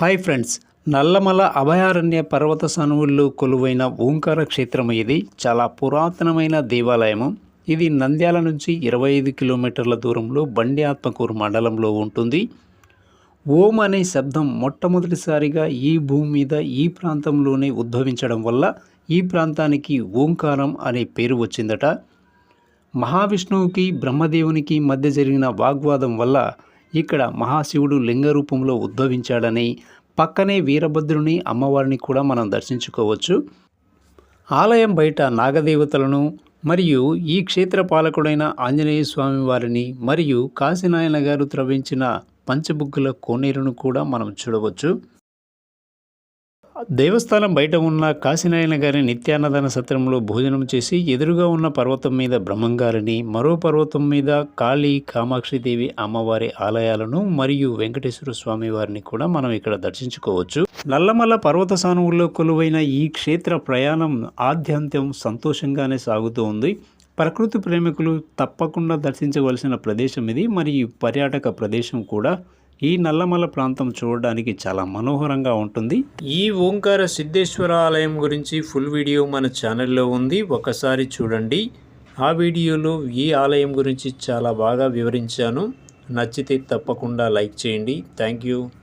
Hi friends Nallamala అభయారణ్య పర్వత సనువుల్లో కొలువైన ఓంకార క్షేత్రం ఇది. చాలా పురాతనమైన దేవాలయము. ఇది నంద్యాల నుంచి ఇరవై ఐదు కిలోమీటర్ల దూరంలో బండి ఆత్మకూరు మండలంలో ఉంటుంది. ఓం అనే శబ్దం మొట్టమొదటిసారిగా ఈ భూమి మీద ఈ ప్రాంతంలోనే ఉద్భవించడం వల్ల ఈ ప్రాంతానికి ఓంకారం అనే పేరు వచ్చిందట. మహావిష్ణువుకి బ్రహ్మదేవునికి మధ్య జరిగిన వాగ్వాదం వల్ల ఇక్కడ మహాశివుడు లింగ రూపంలో ఉద్భవించాడని పక్కనే వీరభద్రుని అమ్మవారిని కూడా మనం దర్శించుకోవచ్చు. ఆలయం బయట నాగదేవతలను మరియు ఈ క్షేత్ర పాలకుడైన ఆంజనేయ స్వామి వారిని మరియు కాశీనాయన గారు త్రవించిన పంచబుగ్గుల కోనేరును కూడా మనం చూడవచ్చు. దేవస్థానం బయట ఉన్న కాశీనారాయణ గారి నిత్యాన్నదాన సత్రంలో భోజనం చేసి ఎదురుగా ఉన్న పర్వతం మీద బ్రహ్మంగారిని మరో పర్వతం మీద కాళీ కామాక్షిదేవి అమ్మవారి ఆలయాలను మరియు వెంకటేశ్వర స్వామి వారిని కూడా మనం ఇక్కడ దర్శించుకోవచ్చు. నల్లమల్ల పర్వత సానువుల్లో కొలువైన ఈ క్షేత్ర ప్రయాణం ఆద్యంతం సంతోషంగానే సాగుతూ ఉంది. ప్రకృతి ప్రేమికులు తప్పకుండా దర్శించవలసిన ప్రదేశం ఇది. మరియు పర్యాటక ప్రదేశం కూడా ఈ నల్లమల ప్రాంతం చూడడానికి చాలా మనోహరంగా ఉంటుంది. ఈ ఓంకార సిద్ధేశ్వర ఆలయం గురించి ఫుల్ వీడియో మన ఛానల్లో ఉంది. ఒకసారి చూడండి. ఆ వీడియోలో ఈ ఆలయం గురించి చాలా బాగా వివరించాను. నచ్చితే తప్పకుండా లైక్ చేయండి. Thank you.